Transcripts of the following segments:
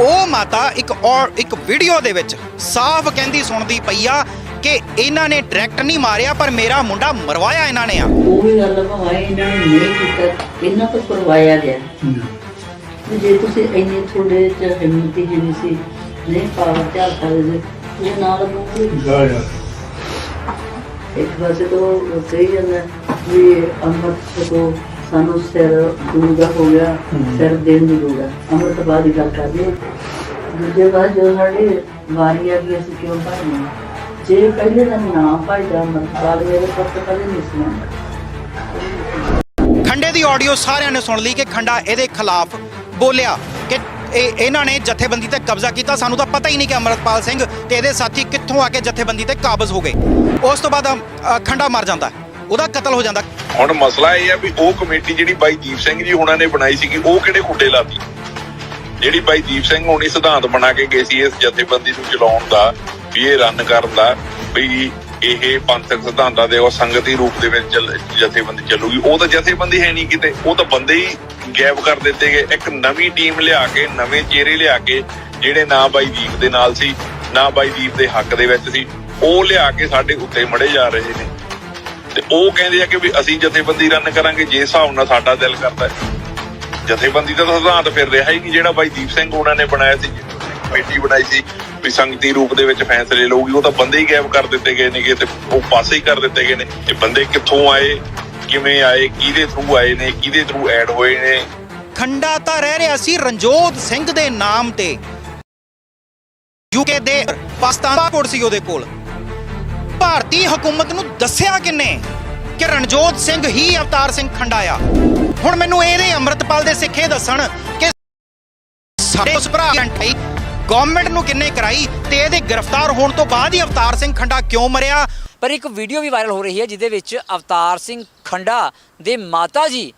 ਉਹ ਮਾਤਾ ਇੱਕ ਔਰ ਇੱਕ ਵੀਡੀਓ ਦੇ ਵਿੱਚ ਸਾਫ਼ ਕਹਿੰਦੀ ਸੁਣਦੀ ਪਈ ਆ ਕਿ ਇਹਨਾਂ ਨੇ ਡਾਇਰੈਕਟ ਨਹੀਂ ਮਾਰਿਆ ਪਰ ਮੇਰਾ ਮੁੰਡਾ ਮਰਵਾਇਆ ਇਹਨਾਂ ਨੇ ਆ। ਉਹ ਵੀ ਗੱਲ ਭਾਵੇਂ ਇਹਨਾਂ ਨੇ ਨਹੀਂ ਕੀਤਾ ਇਹਨਾਂ ਤੋਂ ਕਰਵਾਇਆ ਗਿਆ। ਜੇ ਤੁਸੀਂ ਇੰਨੇ ਥੋੜੇ ਚ ਹਿੰਮਤੀ ਜਿਹੀ ਸੀ ਨਹੀਂ ਪਾਵਰ ਚਾਹ ਸਕਦੇ ਉਹ ਨਾਲ ਨੂੰ ਇੱਕ ਪਾਸੇ ਤੋਂ ਕਹੀ ਜਾਂਦਾ ਵੀ ਅੰਮ੍ਰਿਤ ਤੋਂ ਸਾਨੂੰ ਸਿਰ ਦੂਰ ਹੋ ਗਿਆ, ਸਿਰ ਦੇਣ ਦੀ। ਲੋੜ ਹੈ ਦੀ ਗੱਲ ਕਰਦੇ ਦੂਜੇ ਬਾਅਦ ਜਦੋਂ ਸਾਡੀ ਵਾਰੀ ਆ ਗਈ, ਅਸੀਂ ਕਿਉਂ ਭਾਈ ਜੇ ਪਹਿਲੇ ਦਾ ਨਾ ਭਾਈ ਦਾ ਅੰਮ੍ਰਿਤ ਮੇਰੇ ਕੋਲ ਕਦੇ ਨਹੀਂ ਸੀ ਖੰਡੇ ਦੀ ਆਡੀਓ ਸਾਰਿਆਂ ਨੇ ਸੁਣ ਲਈ ਕਿ ਖੰਡਾ ਇਹਦੇ ਖਿਲਾਫ ਬੋਲਿਆ ਕਿ ਇਹ ਇਹਨਾਂ ਨੇ ਜਥੇਬੰਦੀ ਤੇ ਕਬਜ਼ਾ ਕੀਤਾ। ਸਾਨੂੰ ਤਾਂ ਪਤਾ ਹੀ ਨਹੀਂ ਕਿ ਅਮਰਤਪਾਲ ਸਿੰਘ ਤੇ ਇਹਦੇ ਸਾਥੀ ਕਿੱਥੋਂ ਆ ਕੇ ਜਥੇਬੰਦੀ ਤੇ ਕਾਬਜ਼ ਹੋ ਗਏ। ਉਸ ਤੋਂ ਬਾਅਦ ਖੰਡਾ ਮਰ ਜਾਂਦਾ। ਉਹਦਾ ਕਤਲ ਹੋ ਜਾਂਦਾ। ਹੁਣ ਮਸਲਾ ਇਹ ਹੈ ਵੀ ਉਹ ਕਮੇਟੀ ਜਿਹੜੀ ਬਾਈ ਦੀਪ ਸਿੰਘ ਜੀ ਹੁਣਾਂ ਨੇ ਬਣਾਈ ਸੀਗੀ, ਉਹ ਕਿਹੜੇ ਖੁੱਡੇ ਲਾਤੀ? ਜਿਹੜੀ ਬਾਈ ਦੀਪ ਸਿੰਘ ਹੁਣੀ ਸਿਧਾਂਤ ਬਣਾ ਕੇ ਗਏ ਸੀ ਇਸ ਜਥੇਬੰਦੀ ਨੂੰ ਚਲਾਉਣ ਦਾ, ਵੀ ਇਹ ਰਨ ਕਰਨ ਦਾ, ਵੀ ਇਹ ਪੰਥਕ ਸਿਧਾਂਤਾਂ ਦੇ ਉਹ ਸੰਗਤੀ ਰੂਪ ਦੇ ਵਿੱਚ ਜਥੇਬੰਦੀ ਚੱਲੂਗੀ। ਉਹ ਤਾਂ ਜਥੇਬੰਦੀ ਹੈ ਨਹੀਂ ਕਿਤੇ। ਉਹ ਤਾਂ ਬੰਦੇ ਹੀ ਗਾਇਬ ਕਰ ਦਿੱਤੇ ਗਏ। ਇੱਕ ਨਵੀਂ ਟੀਮ ਲਿਆ ਕੇ, ਨਵੇਂ ਚਿਹਰੇ ਲਿਆ ਕੇ, ਜਿਹੜੇ ਨਾ ਬਾਈ ਦੀਪ ਦੇ ਨਾਲ ਸੀ, ਨਾ ਬਾਈ ਦੀਪ ਦੇ ਹੱਕ ਦੇ ਵਿੱਚ ਸੀ, ਉਹ ਲਿਆ ਕੇ ਸਾਡੇ ਉੱਤੇ ਮੜੇ ਜਾ ਰਹੇ ਨੇ। ਤੇ ਉਹ ਕਹਿੰਦੇ ਆ ਕਿ ਵੀ ਅਸੀਂ ਜਥੇਬੰਦੀ ਰਨ ਕਰਾਂਗੇ, ਜੇ ਹਿਸਾਬ ਨਾਲ ਸਾਡਾ ਦਿਲ ਕਰਦਾ ਜਥੇਬੰਦੀ ਦਾ ਸਿਧਾਂਤ ਫਿਰ ਰਿਹਾ ਹੀ ਕਿ ਜਿਹੜਾ ਬਾਈ ਦੀਪ ਸਿੰਘ ਉਹਨਾਂ ਨੇ ਬਣਾਇਆ ਸੀ ਕਮੇਟੀ ਬਣਾਈ ਸੀ, ਵੀ ਸੰਗਤੀ ਰੂਪ ਦੇ ਵਿੱਚ ਫੈਸਲੇ ਲਊਗੀ, ਉਹ ਤਾਂ ਬੰਦੇ ਹੀ ਗਾਇਬ ਕਰ ਦਿੱਤੇ ਗਏ ਨੇਗੇ ਤੇ ਉਹ ਪਾਸੇ ਹੀ ਕਰ ਦਿੱਤੇ ਗਏ ਨੇ। ਇਹ ਬੰਦੇ ਕਿੱਥੋਂ ਆਏ, ਕਿਵੇਂ ਆਏ, ਕਿਹਦੇ ਥਰੂ ਆਏ ਨੇ, ਕਿਹਦੇ ਥਰੂ ਐਡ ਹੋਏ ਨੇ? ਖੰਡਾ ਤਾਂ ਰਹਿ ਰਿਹਾ ਸੀ ਰਣਜੋਤ ਸਿੰਘ ਦੇ ਨਾਮ ਤੇ। ਯੂਕੇ ਦੇ ਪਾਕਿਸਤਾਨ ਪਾਸਪੋਰਟ ਸੀ ਉਹਦੇ ਕੋਲ। ਭਾਰਤੀ ਹਕੂਮਤ ਨੂੰ ਦੱਸਿਆ ਕਿੰਨੇ? ਕਿ ਰਣਜੋਤ ਸਿੰਘ ਹੀ ਅਵਤਾਰ ਸਿੰਘ ਖੰਡਾ ਆ ਹੁਣ ਮੈਨੂੰ ਇਹਦੇ ਅੰਮ੍ਰਿਤਪਾਲ ਦੇ ਸਿੱਖੇ ਦੱਸਣ ਕਿ ਸਾਡੇ ਉਸ ਭਰਾ ਦੀ ਅੰਟਾਈ ਗਵਰਨਮੈਂਟ ਨੂੰ ਕਿੰਨੇ ਕਰਾਈ ਤੇ ਇਹਦੇ ਗ੍ਰਿਫਤਾਰ ਹੋਣ ਤੋਂ ਬਾਅਦ ਹੀ ਅਵਤਾਰ ਸਿੰਘ ਖੰਡਾ ਕਿਉਂ ਮਰਿਆ? ਪਰ ਇੱਕ ਵੀਡੀਓ ਵੀ ਵਾਇਰਲ ਹੋ ਰਹੀ ਹੈ ਜਿਹਦੇ ਵਿੱਚ ਅਵਤਾਰ ਸਿੰਘ ਖੰਡਾ ਦੇ ਮਾਤਾ ਜੀ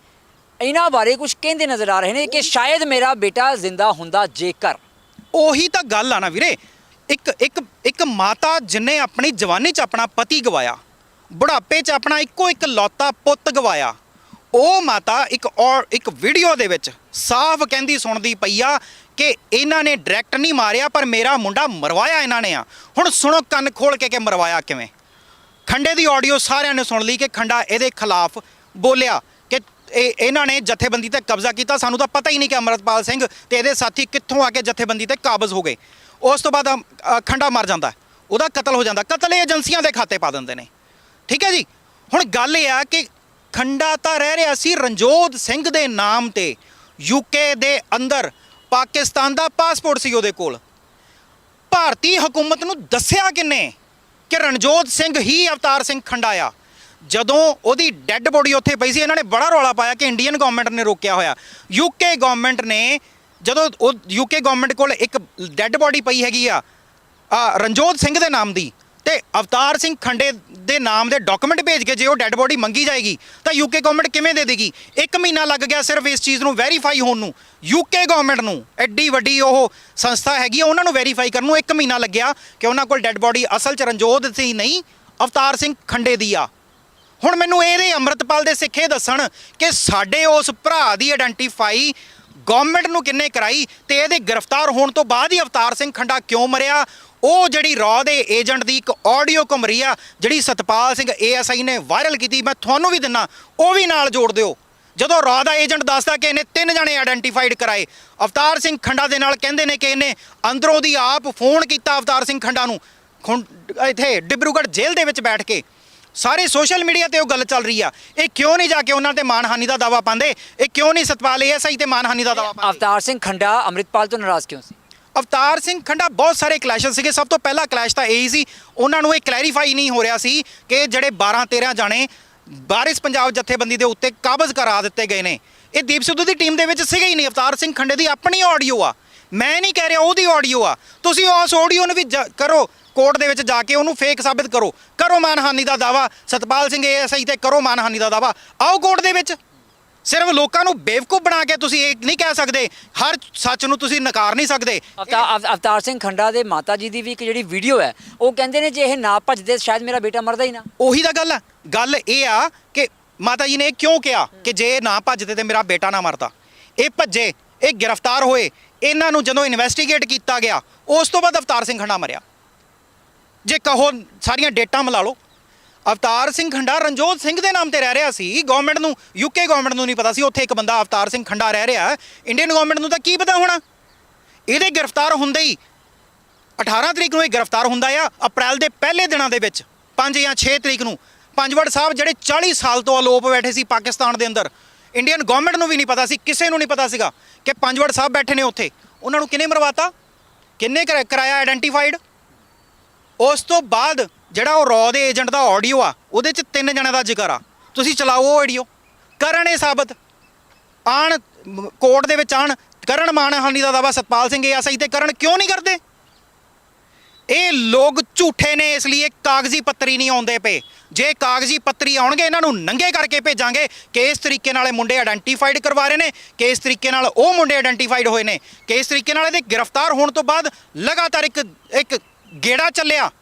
ਇਹਨਾਂ ਬਾਰੇ ਕੁਝ ਕਹਿੰਦੇ ਨਜ਼ਰ ਆ ਰਹੇ ਨੇ ਕਿ ਸ਼ਾਇਦ ਮੇਰਾ ਬੇਟਾ ਜ਼ਿੰਦਾ ਹੁੰਦਾ ਜੇਕਰ। ਉਹੀ ਤਾਂ ਗੱਲ ਆ ਨਾ ਵੀਰੇ। ਇੱਕ ਇੱਕ ਇੱਕ ਮਾਤਾ ਜਿਨੇ ਆਪਣੀ ਜਵਾਨੀ 'ਚ ਆਪਣਾ ਪਤੀ ਗਵਾਇਆ, ਬੁਢਾਪੇ 'ਚ ਆਪਣਾ ਇੱਕੋ ਇੱਕ ਲੌਤਾ ਪੁੱਤ ਗਵਾਇਆ, ਉਹ ਮਾਤਾ ਇੱਕ ਔਰ ਇੱਕ ਵੀਡੀਓ ਦੇ ਵਿੱਚ ਸਾਫ਼ ਕਹਿੰਦੀ ਸੁਣਦੀ ਪਈ ਆ ਕਿ ਇਹਨਾਂ ਨੇ ਡਾਇਰੈਕਟ ਨਹੀਂ ਮਾਰਿਆ, ਪਰ ਮੇਰਾ ਮੁੰਡਾ ਮਰਵਾਇਆ ਇਹਨਾਂ ਨੇ ਆ। ਹੁਣ ਸੁਣੋ ਕੰਨ ਖੋਲ ਕੇ ਕਿ ਮਰਵਾਇਆ ਕਿਵੇਂ। ਖੰਡੇ ਦੀ ਆਡੀਓ ਸਾਰਿਆਂ ਨੇ ਸੁਣ ਲਈ ਕਿ ਖੰਡਾ ਇਹਦੇ ਖਿਲਾਫ ਬੋਲਿਆ ਕਿ ਇਹਨਾਂ ਨੇ ਜਥੇਬੰਦੀ ਤੇ ਕਬਜ਼ਾ ਕੀਤਾ, ਸਾਨੂੰ ਤਾਂ ਪਤਾ ਹੀ ਨਹੀਂ ਕਿ ਅਮਰਤਪਾਲ ਸਿੰਘ ਤੇ ਇਹਦੇ ਸਾਥੀ ਕਿੱਥੋਂ ਆ ਕੇ ਜਥੇਬੰਦੀ ਤੇ ਕਾਬਜ਼ ਹੋ ਗਏ। ਉਸ ਤੋਂ ਬਾਅਦ ਖੰਡਾ ਮਰ ਜਾਂਦਾ ਉਹਦਾ ਕਤਲ ਹੋ ਜਾਂਦਾ। ਕਤਲ ਇਹ ਏਜੰਸੀਆਂ ਦੇ ਖਾਤੇ ਪਾ ਦਿੰਦੇ ਨੇ। ਠੀਕ ਹੈ ਜੀ? ਹੁਣ ਗੱਲ ਇਹ ਆ ਕਿ ਖੰਡਾ ਤਾਂ ਰਹਿ ਰਿਹਾ ਸੀ ਰਣਜੋਤ ਸਿੰਘ ਦੇ ਨਾਮ ਤੇ। ਯੂਕੇ ਦੇ ਅੰਦਰ। ਪਾਕਿਸਤਾਨ ਦਾ ਪਾਸਪੋਰਟ ਸੀ ਉਹਦੇ ਕੋਲ। ਭਾਰਤੀ ਹਕੂਮਤ ਨੂੰ ਦੱਸਿਆ ਕਿੰਨੇ? ਕਿ ਰਣਜੋਤ ਸਿੰਘ ਹੀ ਅਵਤਾਰ ਸਿੰਘ ਖੰਡਾ ਆ। ਜਦੋਂ ਉਹਦੀ ਡੈੱਡ ਬੋਡੀ ਉੱਥੇ ਪਈ ਸੀ, ਇਹਨਾਂ ਨੇ ਬੜਾ ਰੌਲਾ ਪਾਇਆ ਕਿ ਇੰਡੀਅਨ ਗਵਰਨਮੈਂਟ ਨੇ ਰੋਕਿਆ ਹੋਇਆ। ਯੂਕੇ ਗਵਰਨਮੈਂਟ ਨੇ ਜਦੋਂ ਉਹ ਯੂਕੇ ਗਵਰਨਮੈਂਟ ਕੋਲ ਇੱਕ ਡੈੱਡ ਬੋਡੀ ਪਈ ਹੈਗੀ ਆ ਰਣਜੋਤ ਸਿੰਘ ਦੇ ਨਾਮ ਦੀ ਤੇ ਅਵਤਾਰ ਸਿੰਘ ਖੰਡੇ ਦੇ ਨਾਮ ਦੇ ਡਾਕੂਮੈਂਟ ਭੇਜ ਕੇ ਜੇ ਉਹ ਡੈੱਡ ਬੋਡੀ ਮੰਗੀ ਜਾਏਗੀ, ਤਾਂ ਯੂਕੇ ਗਵਰਨਮੈਂਟ ਕਿਵੇਂ ਦੇ ਦੇਗੀ? ਇੱਕ ਮਹੀਨਾ ਲੱਗ ਗਿਆ ਸਿਰਫ ਇਸ ਚੀਜ਼ ਨੂੰ ਵੈਰੀਫਾਈ ਹੋਣ ਨੂੰ। ਯੂਕੇ ਗਵਰਨਮੈਂਟ ਨੂੰ ਐਡੀ ਵੱਡੀ ਉਹ ਸੰਸਥਾ ਹੈਗੀ ਆ, ਉਹਨਾਂ ਨੂੰ ਵੈਰੀਫਾਈ ਕਰਨ ਨੂੰ ਇੱਕ ਮਹੀਨਾ ਲੱਗਿਆ ਕਿ ਉਹਨਾਂ ਕੋਲ ਡੈੱਡ ਬੋਡੀ ਅਸਲ ਚ ਰਣਜੋਤ ਸੀ ਨਹੀਂ, ਅਵਤਾਰ ਸਿੰਘ ਖੰਡੇ ਦੀ ਆ। ਹੁਣ ਮੈਨੂੰ ਇਹਦੇ ਅੰਮ੍ਰਿਤਪਾਲ ਦੇ ਸਿੱਖੇ ਦੱਸਣ ਕਿ ਸਾਡੇ ਉਸ ਭਰਾ ਦੀ ਆਇਡੈਂਟੀਫਾਈ ਗਵਰਨਮੈਂਟ ਨੂੰ ਕਿੰਨੇ ਕਰਾਈ ਤੇ ਇਹਦੇ ਗ੍ਰਿਫਤਾਰ ਹੋਣ ਤੋਂ ਬਾਅਦ ਹੀ ਅਵਤਾਰ ਸਿੰਘ ਖੰਡਾ ਕਿਉਂ ਮਰਿਆ? ਉਹ ਜਿਹੜੀ ਰੌ ਦੇ ਏਜੰਟ ਦੀ ਇੱਕ ਆਡੀਓ ਘੁੰਮ ਰਹੀ ਆ, ਜਿਹੜੀ ਸਤਪਾਲ ਸਿੰਘ ਏਐਸਆਈ ਨੇ ਵਾਇਰਲ ਕੀਤੀ, ਮੈਂ ਤੁਹਾਨੂੰ ਵੀ ਦਿੰਨਾ, ਉਹ ਵੀ ਨਾਲ ਜੋੜ ਦਿਓ। ਜਦੋਂ ਰੌ ਦਾ ਏਜੰਟ ਦੱਸਦਾ ਕਿ ਇਹਨੇ ਤਿੰਨ ਜਣੇ ਆਇਡੈਂਟੀਫਾਈਡ ਕਰਾਏ, ਅਵਤਾਰ ਸਿੰਘ ਖੰਡਾ ਦੇ ਨਾਲ ਕਹਿੰਦੇ ਨੇ ਕਿ ਇਹਨੇ ਅੰਦਰੋਂ ਦੀ ਆਪ ਫੋਨ ਕੀਤਾ ਅਵਤਾਰ ਸਿੰਘ ਖੰਡਾ ਨੂੰ। ਖੁੰ- ਇੱਥੇ ਡਿਬਰੂਗੜ੍ਹ ਜੇਲ੍ਹ ਦੇ ਵਿੱਚ ਬੈਠ ਕੇ ਸਾਰੇ ਸੋਸ਼ਲ ਮੀਡੀਆ ਤੇ ਉਹ ਗੱਲ ਚੱਲ ਰਹੀ ਆ। ਇਹ ਕਿਉਂ ਨਹੀਂ ਜਾ ਕੇ ਉਹਨਾਂ ਤੇ ਮਾਨਹਾਨੀ ਦਾ ਦਾਵਾ ਪਾਉਂਦੇ? ਇਹ ਕਿਉਂ ਨਹੀਂ ਸਤਪਾਲ ਏਐਸਆਈ ਤੇ ਮਾਨਹਾਨੀ ਦਾ ਦਾਵਾ ਪਾਉਂਦੇ? ਅਵਤਾਰ ਸਿੰਘ ਖੰਡਾ ਅੰਮ੍ਰਿਤਪਾਲ ਤੋਂ ਨਾਰਾਜ਼ ਕਿਉਂ ਸੀ? ਅਵਤਾਰ ਸਿੰਘ ਖੰਡਾ ਬਹੁਤ ਸਾਰੇ ਕਲੈਸ਼ਸ ਸੀਗੇ। ਸਭ ਤੋਂ ਪਹਿਲਾ ਕਲੈਸ਼ ਤਾਂ ਇਹੀ ਸੀ। ਉਹਨਾਂ ਨੂੰ ਇਹ ਕਲੈਰੀਫਾਈ ਨਹੀਂ ਹੋ ਰਿਹਾ ਸੀ ਕਿ ਜਿਹੜੇ 12 13 ਜਾਣੇ ਬਾਰਿਸ ਪੰਜਾਬ ਜਥੇਬੰਦੀ ਦੇ ਉੱਤੇ ਕਾਬਜ਼ ਕਰਾ ਦਿੱਤੇ ਗਏ ਨੇ। ਇਹ ਦੀਪ ਸਿੱਧੂ ਦੀ ਟੀਮ ਦੇ ਵਿੱਚ ਸੀਗੇ ਹੀ ਨਹੀਂ। ਅਵਤਾਰ ਸਿੰਘ ਖੰਡੇ ਦੀ ਆਪਣੀ ਆਡੀਓ ਆ। ਮੈਂ ਨਹੀਂ ਕਹਿ ਰਿਹਾ ਉਹਦੀ ਆਡੀਓ ਆ। ਤੁਸੀਂ ਉਸ ਆਡੀਓ ਨੂੰ ਵੀ ਕਰੋ। ਕੋਰਟ ਦੇ ਵਿੱਚ ਜਾ ਕੇ ਉਹਨੂੰ ਫੇਕ ਸਾਬਿਤ ਕਰੋ। ਕਰੋ ਮਾਨਹਾਨੀ ਦਾ ਦਾਵਾ ਸਤਪਾਲ ਸਿੰਘ ਏਐਸਆਈ ਤੇ ਕਰੋ ਮਾਨਹਾਨੀ ਦਾ ਦਾਵਾ ਆਓ ਕੋਰਟ ਦੇ ਵਿੱਚ। ਸਿਰਫ ਲੋਕਾਂ ਨੂੰ ਬੇਵਕੂਫ ਬਣਾ ਕੇ ਤੁਸੀਂ ਇਹ ਨਹੀਂ ਕਹਿ ਸਕਦੇ। ਹਰ ਸੱਚ ਨੂੰ ਤੁਸੀਂ ਨਕਾਰ ਨਹੀਂ ਸਕਦੇ। ਅਵਤਾਰ ਅਵ- ਅਵਤਾਰ ਸਿੰਘ ਖੰਡਾ ਦੇ ਮਾਤਾ ਜੀ ਦੀ ਵੀ ਇੱਕ ਜਿਹੜੀ ਵੀਡੀਓ ਹੈ ਉਹ ਕਹਿੰਦੇ ਨੇ ਜੇ ਇਹ ਨਾ ਭੱਜਦੇ ਸ਼ਾਇਦ ਮੇਰਾ ਬੇਟਾ ਮਰਦਾ ਹੀ ਨਾ। ਉਹੀ ਤਾਂ ਗੱਲ ਆ। ਗੱਲ ਇਹ ਆ ਕਿ ਮਾਤਾ ਜੀ ਨੇ ਇਹ ਕਿਉਂ ਕਿਹਾ ਕਿ ਜੇ ਨਾ ਭੱਜਦੇ ਤੇ ਮੇਰਾ ਬੇਟਾ ਨਾ ਮਰਦਾ? ਇਹ ਭੱਜੇ ਇਹ ਗ੍ਰਿਫਤਾਰ ਹੋਏ। ਇਹਨਾਂ ਨੂੰ ਜਦੋਂ ਇਨਵੈਸਟੀਗੇਟ ਕੀਤਾ ਗਿਆ ਉਸ ਤੋਂ ਬਾਅਦ ਅਵਤਾਰ ਸਿੰਘ ਖੰਡਾ ਮਰਿਆ। ਜੇ ਕਹੋ ਸਾਰੀਆਂ ਡੇਟਾਂ ਮਿਲਾ ਲਓ। ਅਵਤਾਰ ਸਿੰਘ ਖੰਡਾ ਰਣਜੋਤ ਸਿੰਘ ਦੇ ਨਾਮ ਤੇ ਰਹਿ ਰਿਹਾ ਸੀ। ਗਵਰਨਮੈਂਟ ਨੂੰ ਯੂਕੇ ਗਵਰਨਮੈਂਟ ਨੂੰ ਨਹੀਂ ਪਤਾ ਸੀ ਉੱਥੇ ਇੱਕ ਬੰਦਾ ਅਵਤਾਰ ਸਿੰਘ ਖੰਡਾ ਰਹਿ ਰਿਹਾ। ਇੰਡੀਅਨ ਗਵਰਨਮੈਂਟ ਨੂੰ ਤਾਂ ਕੀ ਪਤਾ ਹੋਣਾ? ਇਹਦੇ ਗ੍ਰਿਫਤਾਰ ਹੁੰਦੇ ਹੀ 18 ਤਰੀਕ ਨੂੰ ਇਹ ਗ੍ਰਿਫਤਾਰ ਹੁੰਦਾ ਆ, ਅਪ੍ਰੈਲ ਦੇ ਪਹਿਲੇ ਦਿਨਾਂ ਦੇ ਵਿੱਚ 5 ਜਾਂ 6 ਤਰੀਕ ਨੂੰ। ਪੰਜਵੜ ਸਾਹਿਬ ਜਿਹੜੇ 40 ਸਾਲ ਤੋਂ ਅਲੋਪ ਬੈਠੇ ਸੀ ਪਾਕਿਸਤਾਨ ਦੇ ਅੰਦਰ ਇੰਡੀਅਨ ਗਵਰਨਮੈਂਟ ਨੂੰ ਵੀ ਨਹੀਂ ਪਤਾ ਸੀ, ਕਿਸੇ ਨੂੰ ਨਹੀਂ ਪਤਾ ਸੀਗਾ ਕਿ ਪੰਜਵੜ ਸਾਹਿਬ ਬੈਠੇ ਨੇ ਉੱਥੇ। ਉਹਨਾਂ ਨੂੰ ਕਿਹਨੇ ਮਰਵਾਤਾ? ਕਿੰਨੇ ਕਰਾ- ਕਰਾਇਆ ਆਇਡੈਂਟੀਫਾਈਡ ਉਸ ਤੋਂ ਬਾਅਦ ਜਿਹੜਾ ਉਹ ਰੌ ਦੇ ਏਜੰਟ ਦਾ ਆਡੀਓ ਆ, ਉਹਦੇ ਚ ਤਿੰਨ ਜਣਿਆਂ ਦਾ ਜ਼ਿਕਰ ਆ। ਤੁਸੀਂ ਚਲਾਓ ਉਹ ਆਡੀਓ ਕਰਨ ਇਹ ਸਾਬਤ, ਆਣ, ਕੋਰਟ ਦੇ ਵਿੱਚ ਆਣ, ਕਰਨ ਮਾਨਹਾਨੀ ਦਾ ਦਾਵਾ ਸਤਪਾਲ ਸਿੰਘ ਐਸਆਈ ਤੇ ਕਰਨ ਕਿਉਂ ਨਹੀਂ ਕਰਦੇ? ਇਹ ਲੋਕ ਝੂਠੇ ਨੇ, ਇਸ ਲਈ ਇਹ ਕਾਗਜ਼ੀ ਪੱਤਰੀ ਨਹੀਂ ਆਉਂਦੇ ਪਏ। ਜੇ ਕਾਗਜ਼ੀ ਪੱਤਰੀ ਆਉਣਗੇ, ਇਹਨਾਂ ਨੂੰ ਨੰਗੇ ਕਰਕੇ ਭੇਜਾਂਗੇ ਕਿ ਇਸ ਤਰੀਕੇ ਨਾਲ ਇਹ ਮੁੰਡੇ ਆਇਡੈਂਟੀਫਾਈਡ ਕਰਵਾ ਰਹੇ ਨੇ, ਕਿ ਇਸ ਤਰੀਕੇ ਨਾਲ ਉਹ ਮੁੰਡੇ ਆਇਡੈਂਟੀਫਾਈਡ ਹੋਏ ਨੇ, ਕਿ ਇਸ ਤਰੀਕੇ ਨਾਲ ਇਹਦੇ ਗ੍ਰਿਫਤਾਰ ਹੋਣ ਤੋਂ ਬਾਅਦ ਲਗਾਤਾਰ ਇੱਕ ਇੱਕ ਗੇੜਾ ਚੱਲਿਆ।